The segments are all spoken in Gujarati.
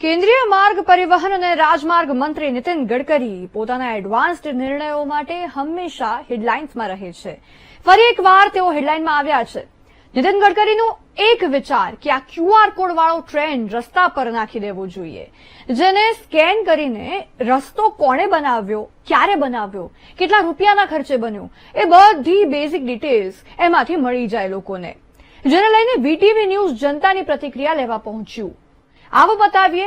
કેન્દ્રીય માર્ગ પરિવહન અને રાજમાર્ગ મંત્રી નીતિન ગડકરી પોતાના એડવાન્સ્ડ નિર્ણયો માટે હંમેશા હેડલાઇન્સમાં રહે છે. ફરી એકવાર તેઓ હેડલાઇનમાં આવ્યા છે. નીતિન ગડકરીનો એક વિચાર કે આ ક્યુઆર કોડ વાળો ટ્રેન રસ્તા પર નાખી દેવો જોઈએ. જેને સ્કેન કરીને રસ્તો કોણે બનાવ્યો, ક્યારે બનાવ્યો, કેટલા રૂપિયાના ખર્ચે બન્યો, એ બધી બેઝિક ડિટેલ્સ એમાંથી મળી જાય લોકોને. જેને લઈને વીટીવી ન્યૂઝ જનતાની પ્રતિક્રિયા લેવા પહોંચ્યું. આવો બતાવીએ,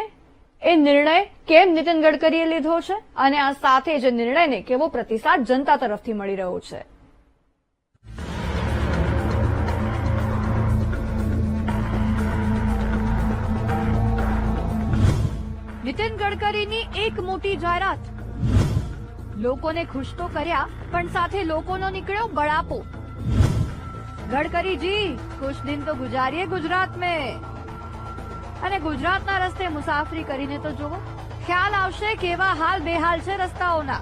એ નિર્ણય કેમ નીતિન ગડકરીએ લીધો છે અને આ સાથે જે નિર્ણયને કેવો પ્રતિસાદ જનતા તરફથી મળી રહ્યો છે? નીતિન ગડકરીની એક મોટી જાહેરાત. લોકોને ખુશ તો કર્યા, પણ સાથે લોકોનો નીકળ્યો બળાપો. ગડકરીજી, ખુશ દિન તો ગુજારીએ ગુજરાત મેં અને ગુજરાતના રસ્તે મુસાફરી કરીને તો જુઓ ખ્યાલ આવશે કેવા હાલ બેહાલ છે રસ્તાઓના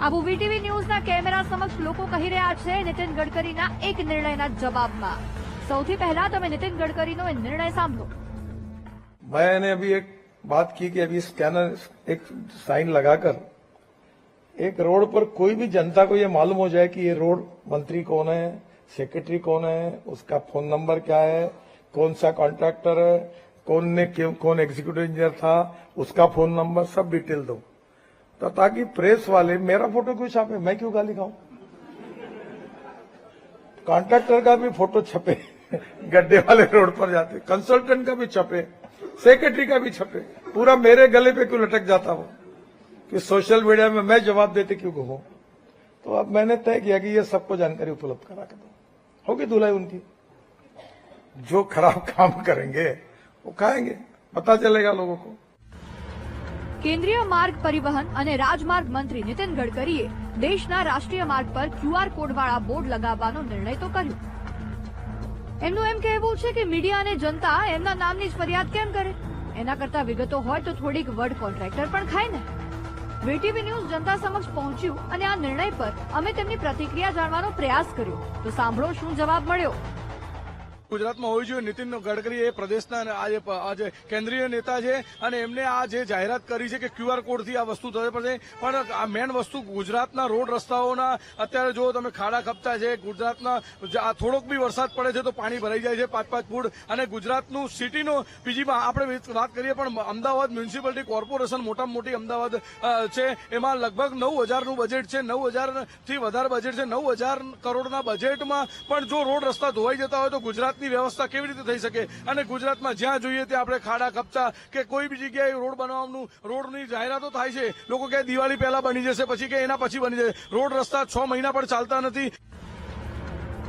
આવું વીટીવી ન્યૂઝના કેમેરા સમક્ષ લોકો કહી રહ્યા છે નીતિન ગડકરીના એક નિર્ણયના જવાબમાં સૌથી પહેલા તમે નીતિન ગડકરીનો એ નિર્ણય સાંભળો मैंने अभी एक बात की कि अभी स्कैनर एक साइन लगाकर एक रोड पर कोई भी जनता को ये मालूम हो जाए कि ये रोड मंत्री कौन है सेक्रेटरी कौन है उसका फोन नंबर क्या है कौन सा कॉन्ट्रैक्टर है कौन ने कौन एग्जीक्यूटिव इंजीनियर था, उसका फ़ोन नंबर सब डिटेल दो। तो ताकि प्रेस वाले, मेरा फ़ोटो क्यों छापे? मैं क्यों गाली खाऊं? कॉन्ट्रैक्टर का भी फ़ोटो छपे, गड्ढे वाले रोड पर जाते कंसल्टेंट का भी छपे सेक्रेटरी का भी छपे। पूरा मेरे गले पे क्यों लटक जाता वो? कि सोशल मीडिया में मैं जवाब देते क्यों घूमू तो अब मैंने तय किया कि ये सबको जानकारी उपलब्ध करा के दो। होगी धुलाई उनकी। जो खराब काम करेंगे वो खाएंगे पता चलेगा लोगों को કેન્દ્રીય માર્ગ પરિવહન અને રાજમાર્ગ મંત્રી નીતિન ગડકરીએ દેશના રાષ્ટ્રીય માર્ગ પર ક્યુઆર કોડવાળા બોર્ડ લગાવવાનો નિર્ણય તો કર્યો એમનું એમ કહેવું છે કે મીડિયા અને જનતા એમના નામની જ ફરિયાદ કેમ કરે એના કરતા વિગતો હોય તો થોડીક વર્ડ કોન્ટ્રાક્ટર પણ ખાય ને વીટીવી ન્યૂઝ જનતા સમક્ષ પહોંચ્યું અને આ નિર્ણય પર અમે તેમની પ્રતિક્રિયા જાણવાનો પ્રયાસ કર્યો તો સાંભળો શું જવાબ મળ્યો ગુજરાતમાં હોવી જોઈએ. નીતિન ગડકરી એ પ્રદેશના આજે આજે કેન્દ્રીય નેતા છે અને એમને આ જે જાહેરાત કરી છે કે ક્યુઆર કોડથી આ વસ્તુ થશે પડશે. પણ આ મેન વસ્તુ ગુજરાતના રોડ રસ્તાઓના અત્યારે જો તમે ખાડા ખપતા છે, ગુજરાતના થોડોક બી વરસાદ પડે છે તો પાણી ભરાઈ જાય છે પાંચ પાંચ ફૂટ. અને ગુજરાતનું સિટીનો બીજીમાં આપણે વાત કરીએ પણ અમદાવાદ મ્યુનિસિપાલિટી કોર્પોરેશન મોટામાં મોટી અમદાવાદ છે. એમાં લગભગ નવ હજારનું બજેટ છે. નવ હજારથી વધારે બજેટ છે. નવ હજાર કરોડના બજેટમાં પણ જો રોડ રસ્તા ધોવાઈ જતા હોય તો ગુજરાતની વ્યવસ્થા કેવી રીતે થઈ શકે? અને ગુજરાતમાં જ્યાં જોઈએ ત્યાં આપણે ખાડા ખપતા કે કોઈ બી જગ્યાએ રોડ બનાવવાનું, રોડની જાહેરાતો થાય છે. લોકો કે દિવાળી પહેલા બની જશે, પછી કે એના પછી બની જશે. રોડ રસ્તા છ મહિના પણ ચાલતા નથી.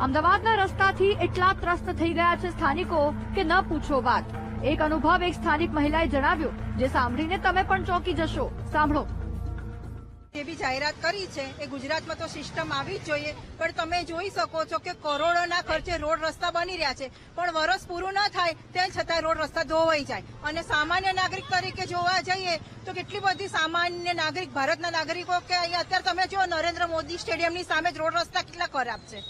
અમદાવાદના રસ્તાથી એટલા ત્રસ્ત થઈ ગયા છે સ્થાનિકો કે ન પૂછો વાત. એક અનુભવ એક સ્થાનિક મહિલાએ જણાવ્યો, જે સાંભળીને તમે પણ ચોંકી જશો. સાંભળો. જે બી જાહેરાત કરી છે, એ ગુજરાતમાં તો સિસ્ટમ આવી જ જોઈએ. પણ તમે જોઈ શકો છો કે કરોડોના ખર્ચે રોડ રસ્તા બની રહ્યા છે. પણ વરસ પૂરું ન થાય તેમ છતાં રોડ રસ્તા ધોવાઈ જાય. અને સામાન્ય નાગરિક તરીકે જોવા જઈએ, તો કેટલી બધી સામાન્ય નાગરિક, ભારતના નાગરિકો કે અહીંયા અત્યારે તમે જો નરેન્દ્ર મોદી સ્ટેડિયમની સામે રોડ રસ્તા કેટલા ખરાબ છે.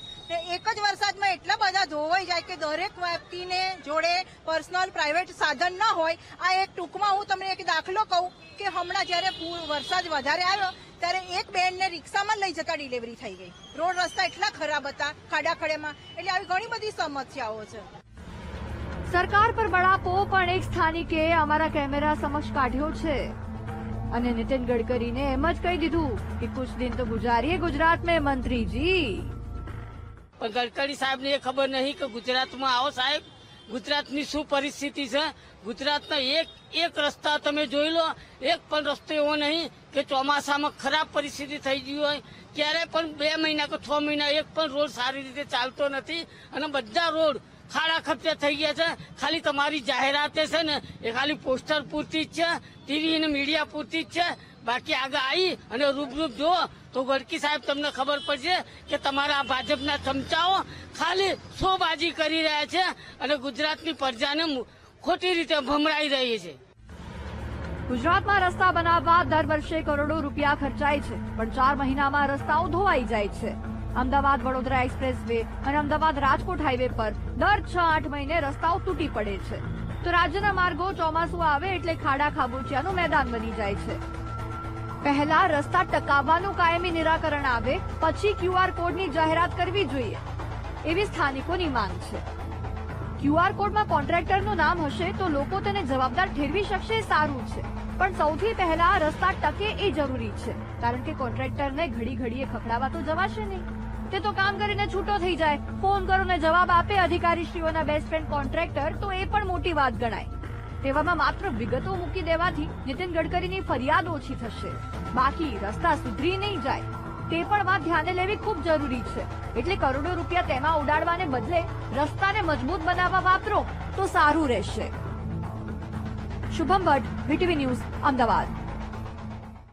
એક જ વરસાદમાં એટલા બધા ધોવાઈ જાય કે દરેક વ્યક્તિને જોડે પર્સનલ પ્રાઇવેટ સાધન ન હોય. આ એક ટૂંકમાં હું તમને એક દાખલો કહું કે હમણાં જ્યારે વરસાદ વધારે આવ્યો ત્યારે એક બેનને રિક્ષામાં લઈ જતા ડિલિવરી થઈ ગઈ. રોડ રસ્તા એટલા ખરાબ હતા ખાડા ખડેમાં એટલે આવી ઘણી બધી સમસ્યાઓ છે. સરકાર પર બળાપો પણ એક સ્થાનિકે અમારા કેમેરા સમક્ષ કાઢ્યો છે. અને નીતિન ગડકરીને એમ જ કહી દીધું કે કુછ દિન તો ગુજારીએ ગુજરાત મેં મંત્રીજી. પણ ગડકરી સાહેબને એ ખબર નહીં કે ગુજરાતમાં આવો સાહેબ ગુજરાતની શું પરિસ્થિતિ છે? ગુજરાતના એક એક રસ્તા તમે જોઈ લો, એક પણ રસ્તો એવો નહીં કે ચોમાસામાં ખરાબ પરિસ્થિતિ થઈ ગઈ હોય, ક્યારે પણ બે મહિના કે છ મહિના એક પણ રોડ સારી રીતે ચાલતો નથી અને બધા રોડ ખાડા ખપચા થઈ ગયા છે. ખાલી તમારી જાહેરાતે છે ને, એ ખાલી પોસ્ટર પૂરતી જ છે, ટીવી અને મીડિયા પૂરતી જ છે. બાકી આગળ આવી અને રૂબરૂપ જુઓ તો ગડકી સાહેબ તમને ખબર પડશે કે તમારા ભાજપના ચમચાઓ ખાલી શોબાજી કરી રહ્યા છે અને ગુજરાતની પ્રજાને ખોટી રીતે ભમરાઈ રહી છે. ગુજરાતમાં રસ્તા બનાવવા દર વર્ષે કરોડો રૂપિયા ખર્ચાય છે, પણ ચાર મહિનામાં રસ્તાઓ ધોવાઈ જાય છે. અમદાવાદ વડોદરા એક્સપ્રેસ વે અને અમદાવાદ રાજકોટ હાઈવે પર દર છ આઠ મહિને રસ્તાઓ તૂટી પડે છે. તો રાજ્યના માર્ગો ચોમાસું આવે એટલે ખાડા ખાબોચિયાનું મેદાન બની જાય છે. પહેલા રસ્તા ટકાવવાનું કાયમી નિરાકરણ આવે, પછી ક્યુઆર કોડની જાહેરાત કરવી જોઈએ. એવી સ્થાનિકોની માંગ છે. ક્યુઆર કોડમાં કોન્ટ્રાક્ટરનું નામ હશે તો લોકો તેને જવાબદાર ઠેરવી શકશે સારું છે. પણ સૌથી પહેલા રસ્તા ટકે એ જરૂરી છે. કારણ કે કોન્ટ્રાક્ટરને ઘડી ઘડીએ ખખડાવા તો જવાશે નહીં. તે તો કામ કરીને છૂટો થઈ જાય. ફોન કરો ને જવાબ આપે અધિકારીશ્રીઓના બેસ્ટ ફ્રેન્ડ કોન્ટ્રાક્ટર તો એ પણ મોટી વાત ગણાય. તેવામાં માત્ર વિગતો મૂકી દેવાથી નીતિન ગડકરીની ફરિયાદ ઓછી થશે. બાકી રસ્તા સુધરી નહીં જાય. તે પણ વાત ધ્યાને લેવી ખૂબ જરૂરી છે. એટલે કરોડો રૂપિયા તેમાં ઉડાડવાને બદલે રસ્તાને મજબૂત બનાવવા વાપરો તો સારું રહેશે. Shubham Bhatt, VTV news, Ahmedabad.